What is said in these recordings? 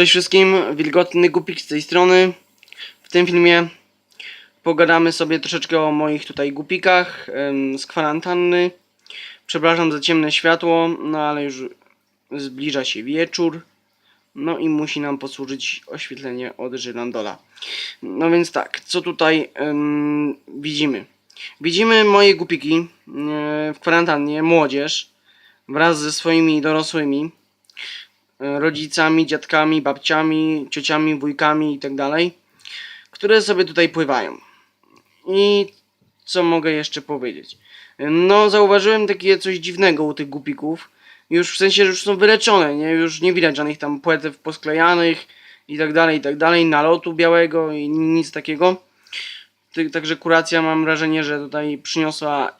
Cześć wszystkim, Wilgotny Gupik z tej strony. W tym filmie pogadamy sobie troszeczkę o moich tutaj gupikach z kwarantanny. Przepraszam za ciemne światło, no ale już zbliża się wieczór. No i musi nam posłużyć oświetlenie od Żyrandola. No więc tak, co tutaj em, widzimy? Widzimy moje gupiki e, w kwarantannie, młodzież wraz ze swoimi dorosłymi rodzicami, dziadkami, babciami, ciociami, wujkami i tak które sobie tutaj pływają. I co mogę jeszcze powiedzieć? No, zauważyłem takie coś dziwnego u tych gupików. Już w sensie, że już są wyleczone, nie? Już nie widać żadnych tam płetew posklejanych i tak dalej, i tak dalej, nalotu białego i nic takiego. Także kuracja mam wrażenie, że tutaj przyniosła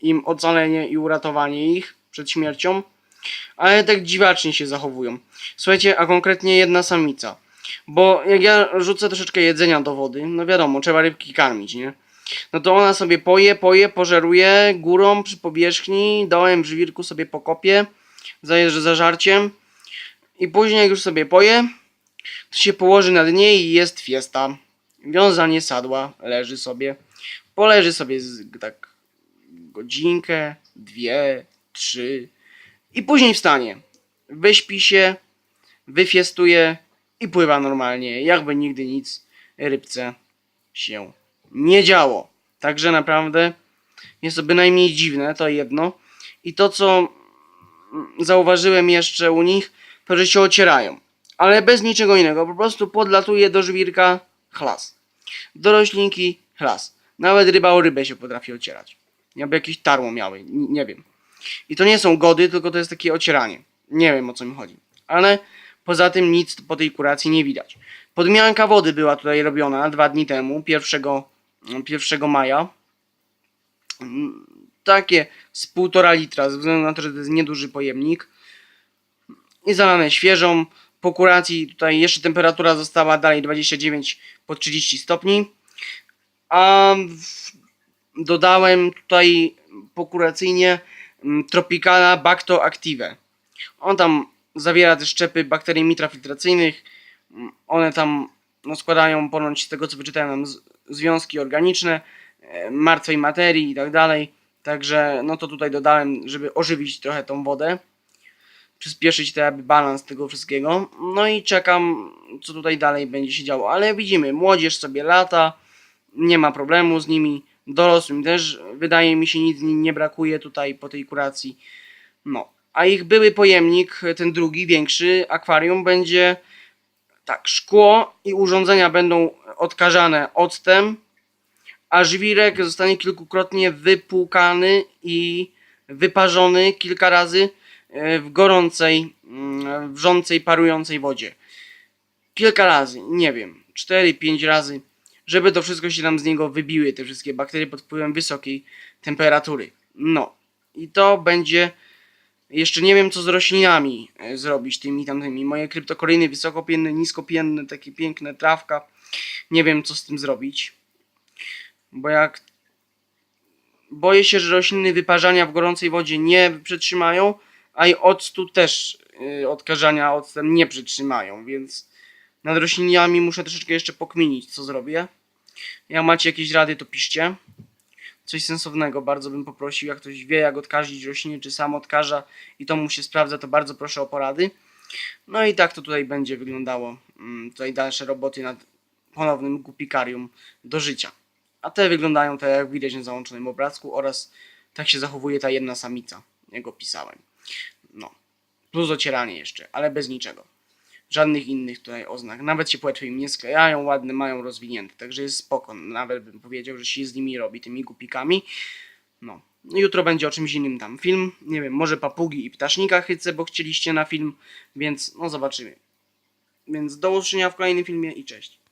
im ocalenie i uratowanie ich przed śmiercią ale tak dziwacznie się zachowują. Słuchajcie, a konkretnie jedna samica. Bo jak ja rzucę troszeczkę jedzenia do wody, no wiadomo, trzeba rybki karmić, nie? No to ona sobie poje, poje, pożeruje górą przy powierzchni, dołem żwirku sobie pokopie, zajeżdża za żarciem i później jak już sobie poje, to się położy na dnie i jest fiesta. Wiązanie sadła, leży sobie. Poleży sobie z, tak godzinkę, dwie, trzy, i później wstanie. Wyśpi się, wyfiestuje i pływa normalnie, jakby nigdy nic rybce się nie działo. Także naprawdę jest to bynajmniej dziwne, to jedno. I to, co zauważyłem jeszcze u nich, to, że się ocierają. Ale bez niczego innego. Po prostu podlatuje do żwirka chlas. Do roślinki chlas. Nawet ryba o rybę się potrafi ocierać. Jakby jakieś tarło miały, nie wiem. I to nie są gody, tylko to jest takie ocieranie. Nie wiem o co mi chodzi. Ale poza tym nic po tej kuracji nie widać. Podmianka wody była tutaj robiona dwa dni temu, 1, 1 maja. Takie z półtora litra, ze względu na to, że to jest nieduży pojemnik. I zalane świeżą. Po kuracji tutaj jeszcze temperatura została dalej 29 po 30 stopni. A dodałem tutaj pokuracyjnie mm, Tropicala Bacto Active. On tam zawiera te szczepy bakterii mitrafiltracyjnych. Mm, One tam no, składają ponoć z tego co wyczytałem nam związki organiczne, e, martwej materii i tak dalej. Także no to tutaj dodałem, żeby ożywić trochę tą wodę. Przyspieszyć ten jakby balans tego wszystkiego. No i czekam, co tutaj dalej będzie się działo. Ale widzimy, młodzież sobie lata, nie ma problemu z nimi. Dorosłym też wydaje mi się nic nie brakuje tutaj po tej kuracji. No. A ich były pojemnik, ten drugi, większy, akwarium będzie tak, szkło i urządzenia będą odkażane octem, a żwirek zostanie kilkukrotnie wypłukany i wyparzony kilka razy e, w gorącej, mm, wrzącej, parującej wodzie. Kilka razy, nie wiem, 4-5 razy, żeby to wszystko się tam z niego wybiły, te wszystkie bakterie pod wpływem wysokiej temperatury. No, i to będzie. Jeszcze nie wiem, co z roślinami e, zrobić, tymi tamtymi. Moje kryptokoryny wysokopienne, niskopienne, takie piękne, trawka. Nie wiem, co z tym zrobić. Bo jak. Boję się, że rośliny wyparzania w gorącej wodzie nie przetrzymają, a i octu też yy, odkażania octem nie przetrzymają, więc nad roślinami muszę troszeczkę jeszcze pokminić, co zrobię. Jak macie jakieś rady, to piszcie. Coś sensownego bardzo bym poprosił. Jak ktoś wie, jak odkazić rośliny, czy sam odkaża i to mu się sprawdza, to bardzo proszę o porady. No i tak to tutaj będzie wyglądało. mm, Tutaj dalsze roboty nad ponownym gupikarium do życia. A te wyglądają tak, jak widać na załączonym obrazku oraz tak się zachowuje ta jedna samica, jak opisałem. No. Plus ocieranie jeszcze, ale bez niczego żadnych innych tutaj oznak. Nawet się płetwy im nie sklejają, ładne mają rozwinięte, także jest spoko. Nawet bym powiedział, że się z nimi robi, tymi gupikami. No. Jutro będzie o czymś innym tam film. Nie wiem, może papugi i ptasznika chycę, bo chcieliście na film, więc no zobaczymy. Więc do usłyszenia w kolejnym filmie i cześć.